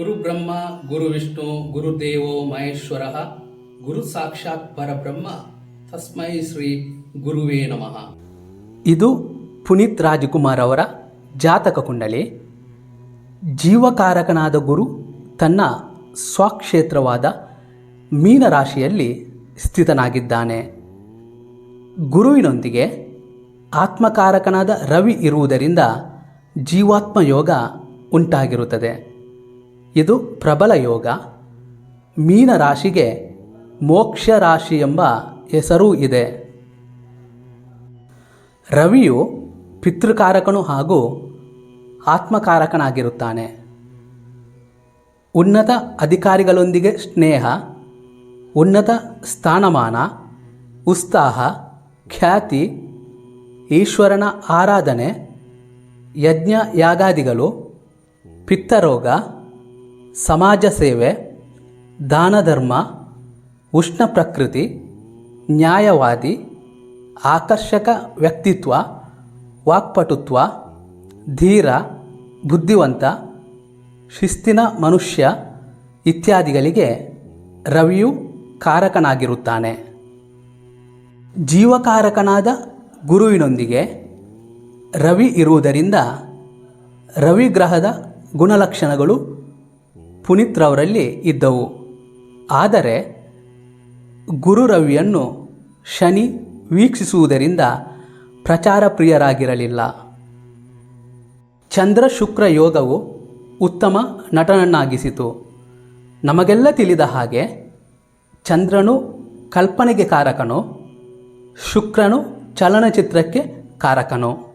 ಗುರು ಬ್ರಹ್ಮ ಗುರು ವಿಷ್ಣು ಗುರುದೇವೋ ಮಹೇಶ್ವರ, ಗುರು ಸಾಕ್ಷಾತ್ ಪರಬ್ರಹ್ಮ, ತಸ್ಮೈ ಶ್ರೀ ಗುರುವೇ ನಮಃ. ಇದು ಪುನೀತ್ ರಾಜಕುಮಾರ್ ಅವರ ಜಾತಕ ಕುಂಡಲಿ. ಜೀವಕಾರಕನಾದ ಗುರು ತನ್ನ ಸ್ವಕ್ಷೇತ್ರವಾದ ಮೀನರಾಶಿಯಲ್ಲಿ ಸ್ಥಿತನಾಗಿದ್ದಾನೆ. ಗುರುವಿನೊಂದಿಗೆ ಆತ್ಮಕಾರಕನಾದ ರವಿ ಇರುವುದರಿಂದ ಜೀವಾತ್ಮ ಯೋಗ ಉಂಟಾಗಿರುತ್ತದೆ. ಇದು ಪ್ರಬಲ ಯೋಗ. ಮೀನ ರಾಶಿಗೆ ಮೋಕ್ಷ ರಾಶಿ ಎಂಬ ಹೆಸರೂ ಇದೆ. ರವಿಯು ಪಿತೃಕಾರಕನು ಹಾಗೂ ಆತ್ಮಕಾರಕನಾಗಿರುತ್ತಾನೆ. ಉನ್ನತ ಅಧಿಕಾರಿಗಳೊಂದಿಗೆ ಸ್ನೇಹ, ಉನ್ನತ ಸ್ಥಾನಮಾನ, ಉತ್ಸಾಹ, ಖ್ಯಾತಿ, ಈಶ್ವರನ ಆರಾಧನೆ ಯಜ್ಞ ಯಾಗಾದಿಗಳು ಪಿತ್ತರೋಗ ಸಮಾಜ ಸೇವೆ, ದಾನ ಧರ್ಮ, ಉಷ್ಣ ಪ್ರಕೃತಿ, ನ್ಯಾಯವಾದಿ, ಆಕರ್ಷಕ ವ್ಯಕ್ತಿತ್ವ, ವಾಕ್ಪಟುತ್ವ, ಧೀರ, ಬುದ್ಧಿವಂತ, ಶಿಸ್ತಿನ ಮನುಷ್ಯ ಇತ್ಯಾದಿಗಳಿಗೆ ರವಿಯು ಕಾರಕನಾಗಿರುತ್ತಾನೆ. ಜೀವಕಾರಕನಾದ ಗುರುವಿನೊಂದಿಗೆ ರವಿ ಇರುವುದರಿಂದ ರವಿ ಗ್ರಹದ ಗುಣಲಕ್ಷಣಗಳು ಪುನೀತ್ರವರಲ್ಲಿ ಇದ್ದವು. ಆದರೆ ಗುರು ರವಿಯನ್ನು ಶನಿ ವೀಕ್ಷಿಸುವುದರಿಂದ ಪ್ರಚಾರ ಪ್ರಿಯರಾಗಿರಲಿಲ್ಲ. ಚಂದ್ರ ಶುಕ್ರ ಯೋಗವು ಉತ್ತಮ ನಟನನ್ನಾಗಿಸಿತು. ನಮಗೆಲ್ಲ ತಿಳಿದ ಹಾಗೆ ಚಂದ್ರನು ಕಲ್ಪನೆಗೆ ಕಾರಕನು, ಶುಕ್ರನು ಚಲನಚಿತ್ರಕ್ಕೆ ಕಾರಕನು.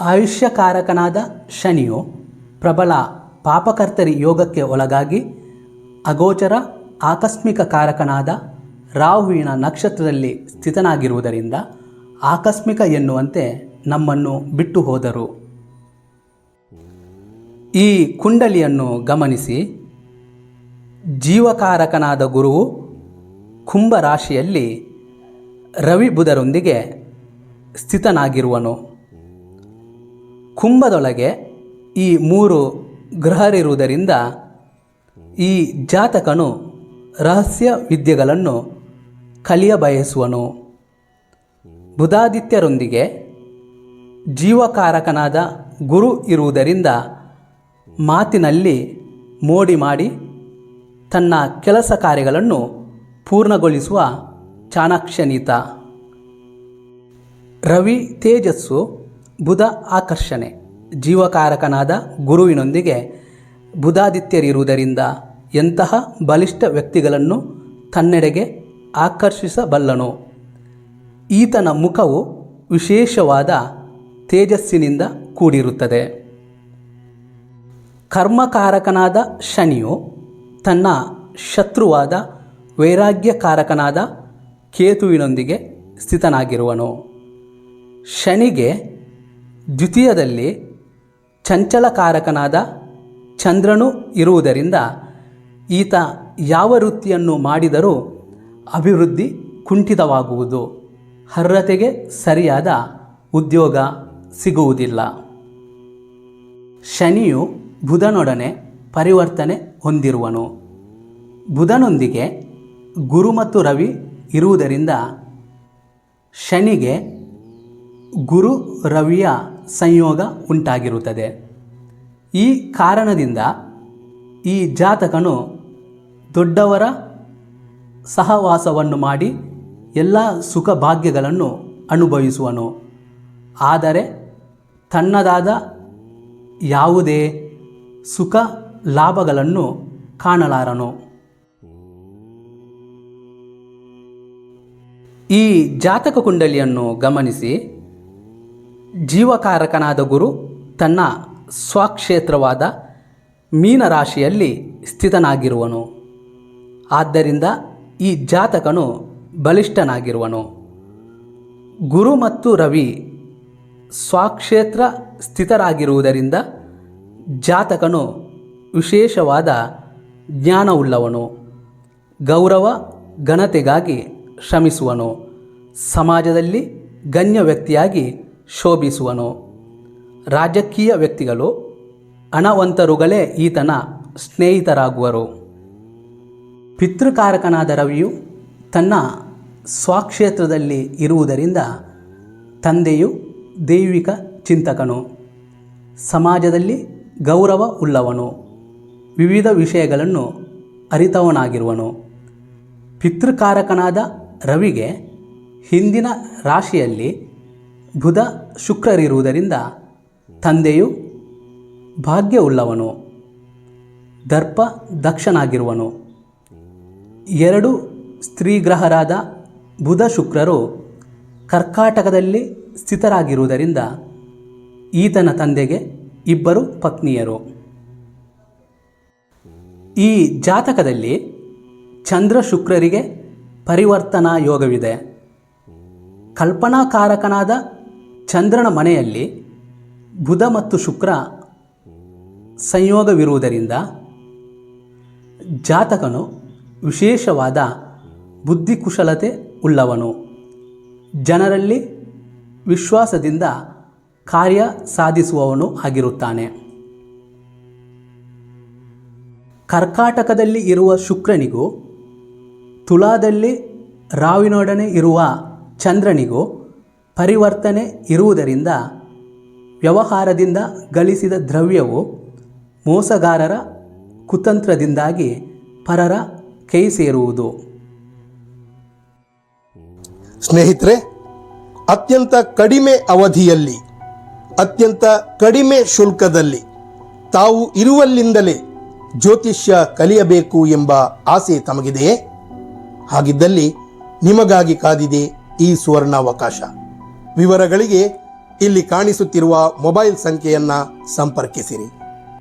ಆಯುಷ್ಯಕಾರಕನಾದ ಶನಿಯು ಪ್ರಬಲ ಪಾಪಕರ್ತರಿ ಯೋಗಕ್ಕೆ ಒಳಗಾಗಿ ಅಗೋಚರ, ಆಕಸ್ಮಿಕ ಕಾರಕನಾದ ರಾಹುವಿನ ನಕ್ಷತ್ರದಲ್ಲಿ ಸ್ಥಿತನಾಗಿರುವುದರಿಂದ ಆಕಸ್ಮಿಕ ಎನ್ನುವಂತೆ ನಮ್ಮನ್ನು ಬಿಟ್ಟು ಹೋದರು. ಈ ಕುಂಡಲಿಯನ್ನು ಗಮನಿಸಿ, ಜೀವಕಾರಕನಾದ ಗುರುವು ಕುಂಭ ರಾಶಿಯಲ್ಲಿ ರವಿ ಬುಧರೊಂದಿಗೆ ಸ್ಥಿತನಾಗಿರುವನು. ಕುಂಭದೊಳಗೆ ಈ ಮೂರು ಗ್ರಹರಿರುವುದರಿಂದ ಈ ಜಾತಕನು ರಹಸ್ಯ ವಿದ್ಯೆಗಳನ್ನು ಕಲಿಯಬಯಸುವನು. ಬುಧಾದಿತ್ಯರೊಂದಿಗೆ ಜೀವಕಾರಕನಾದ ಗುರು ಇರುವುದರಿಂದ ಮಾತಿನಲ್ಲಿ ಮೋಡಿ ಮಾಡಿ ತನ್ನ ಕೆಲಸ ಕಾರ್ಯಗಳನ್ನು ಪೂರ್ಣಗೊಳಿಸುವ ಚಾಣಾಕ್ಷನೀತ. ರವಿ ತೇಜಸ್ಸು ಬುಧ ಆಕರ್ಷಣೆ. ಜೀವಕಾರಕನಾದ ಗುರುವಿನೊಂದಿಗೆ ಬುಧಾದಿತ್ಯರಿರುವುದರಿಂದ ಎಂತಹ ಬಲಿಷ್ಠ ವ್ಯಕ್ತಿಗಳನ್ನು ತನ್ನೆಡೆಗೆ ಆಕರ್ಷಿಸಬಲ್ಲನು. ಈತನ ಮುಖವು ವಿಶೇಷವಾದ ತೇಜಸ್ಸಿನಿಂದ ಕೂಡಿರುತ್ತದೆ. ಕರ್ಮಕಾರಕನಾದ ಶನಿಯು ತನ್ನ ಶತ್ರುವಾದ ವೈರಾಗ್ಯಕಾರಕನಾದ ಕೇತುವಿನೊಂದಿಗೆ ಸ್ಥಿತನಾಗಿರುವನು. ಶನಿಗೆ ದ್ವಿತೀಯದಲ್ಲಿ ಚಂಚಲಕಾರಕನಾದ ಚಂದ್ರನು ಇರುವುದರಿಂದ ಈತ ಯಾವ ವೃತ್ತಿಯನ್ನು ಮಾಡಿದರೂ ಅಭಿವೃದ್ಧಿ ಕುಂಠಿತವಾಗುವುದು. ಅರ್ಹತೆಗೆ ಸರಿಯಾದ ಉದ್ಯೋಗ ಸಿಗುವುದಿಲ್ಲ. ಶನಿಯು ಬುಧನೊಡನೆ ಪರಿವರ್ತನೆ ಹೊಂದಿರುವನು. ಬುಧನೊಂದಿಗೆ ಗುರು ಮತ್ತು ರವಿ ಇರುವುದರಿಂದ ಶನಿಗೆ ಗುರು, ರವಿಯ ಸಂಯೋಗ ಉಂಟಾಗಿರುತ್ತದೆ. ಈ ಕಾರಣದಿಂದ ಈ ಜಾತಕನು ದೊಡ್ಡವರ ಸಹವಾಸವನ್ನು ಮಾಡಿ ಎಲ್ಲ ಸುಖ ಭಾಗ್ಯಗಳನ್ನು ಅನುಭವಿಸುವನು. ಆದರೆ ತನ್ನದಾದ ಯಾವುದೇ ಸುಖ ಲಾಭಗಳನ್ನು ಕಾಣಲಾರನು. ಈ ಜಾತಕ ಕುಂಡಲಿಯನ್ನು ಗಮನಿಸಿ. ಜೀವಕಾರಕನಾದ ಗುರು ತನ್ನ ಸ್ವಕ್ಷೇತ್ರವಾದ ಮೀನರಾಶಿಯಲ್ಲಿ ಸ್ಥಿತನಾಗಿರುವನು. ಆದ್ದರಿಂದ ಈ ಜಾತಕನು ಬಲಿಷ್ಠನಾಗಿರುವನು. ಗುರು ಮತ್ತು ರವಿ ಸ್ವಕ್ಷೇತ್ರ ಸ್ಥಿತರಾಗಿರುವುದರಿಂದ ಜಾತಕನು ವಿಶೇಷವಾದ ಜ್ಞಾನವುಳ್ಳವನು. ಗೌರವ, ಘನತೆಗಾಗಿ ಶ್ರಮಿಸುವನು. ಸಮಾಜದಲ್ಲಿ ಗಣ್ಯ ವ್ಯಕ್ತಿಯಾಗಿ ಶೋಭಿಸುವನು? ರಾಜಕೀಯ ವ್ಯಕ್ತಿಗಳು ಹಣವಂತರುಗಳೇ ಈತನ ಸ್ನೇಹಿತರಾಗುವರು. ಪಿತೃಕಾರಕನಾದ ರವಿಯು ತನ್ನ ಸ್ವಕ್ಷೇತ್ರದಲ್ಲಿ ಇರುವುದರಿಂದ ತಂದೆಯು ದೈವಿಕ ಚಿಂತಕನು. ಸಮಾಜದಲ್ಲಿ ಗೌರವ ಉಳ್ಳವನು ವಿವಿಧ ವಿಷಯಗಳನ್ನು ಅರಿತವನಾಗಿರುವನು. ಪಿತೃಕಾರಕನಾದ ರವಿಗೆ ಹಿಂದಿನ ರಾಶಿಯಲ್ಲಿ ಬುಧ ಶುಕ್ರರಿರುವುದರಿಂದ ತಂದೆಯು ಭಾಗ್ಯವುಳ್ಳವನು, ದರ್ಪ ದಕ್ಷನಾಗಿರುವನು. ಎರಡು ಸ್ತ್ರೀಗ್ರಹರಾದ ಬುಧ ಶುಕ್ರರು ಕರ್ಕಾಟಕದಲ್ಲಿ ಸ್ಥಿತರಾಗಿರುವುದರಿಂದ ಈತನ ತಂದೆಗೆ ಇಬ್ಬರು ಪತ್ನಿಯರು. ಈ ಜಾತಕದಲ್ಲಿ ಚಂದ್ರ ಶುಕ್ರರಿಗೆ ಪರಿವರ್ತನಾ ಯೋಗವಿದೆ. ಕಲ್ಪನಾಕಾರಕನಾದ ಚಂದ್ರನ ಮನೆಯಲ್ಲಿ ಬುಧ ಮತ್ತು ಶುಕ್ರ ಸಂಯೋಗವಿರುವುದರಿಂದ ಜಾತಕನು ವಿಶೇಷವಾದ ಬುದ್ಧಿಕುಶಲತೆ ಉಳ್ಳವನು. ಜನರಲ್ಲಿ ವಿಶ್ವಾಸದಿಂದ ಕಾರ್ಯ ಸಾಧಿಸುವವನು ಆಗಿರುತ್ತಾನೆ. ಕರ್ಕಾಟಕದಲ್ಲಿ ಇರುವ ಶುಕ್ರನಿಗೂ ತುಲಾದಲ್ಲಿ ರಾವಿನೊಡನೆ ಇರುವ ಚಂದ್ರನಿಗೂ ಪರಿವರ್ತನೆ ಇರುವುದರಿಂದ ವ್ಯವಹಾರದಿಂದ ಗಳಿಸಿದ ದ್ರವ್ಯವು ಮೋಸಗಾರರ ಕುತಂತ್ರದಿಂದಾಗಿ ಪರರ ಕೈ ಸೇರುವುದು ಸ್ನೇಹಿತರೆ, ಅತ್ಯಂತ ಕಡಿಮೆ ಅವಧಿಯಲ್ಲಿ, ಅತ್ಯಂತ ಕಡಿಮೆ ಶುಲ್ಕದಲ್ಲಿ ತಾವು ಇರುವಲ್ಲಿಂದಲೇ ಜ್ಯೋತಿಷ್ಯ ಕಲಿಯಬೇಕು ಎಂಬ ಆಸೆ ತಮಗಿದೆಯೇ? ಹಾಗಿದ್ದಲ್ಲಿ ನಿಮಗಾಗಿ ಕಾದಿದೆ ಈ ಸುವರ್ಣಾವಕಾಶ. ವಿವರಗಳಿಗೆ ಇಲ್ಲಿ ಕಾಣಿಸುತ್ತಿರುವ ಮೊಬೈಲ್ ಸಂಖ್ಯೆಯನ್ನು ಸಂಪರ್ಕಿಸಿರಿ.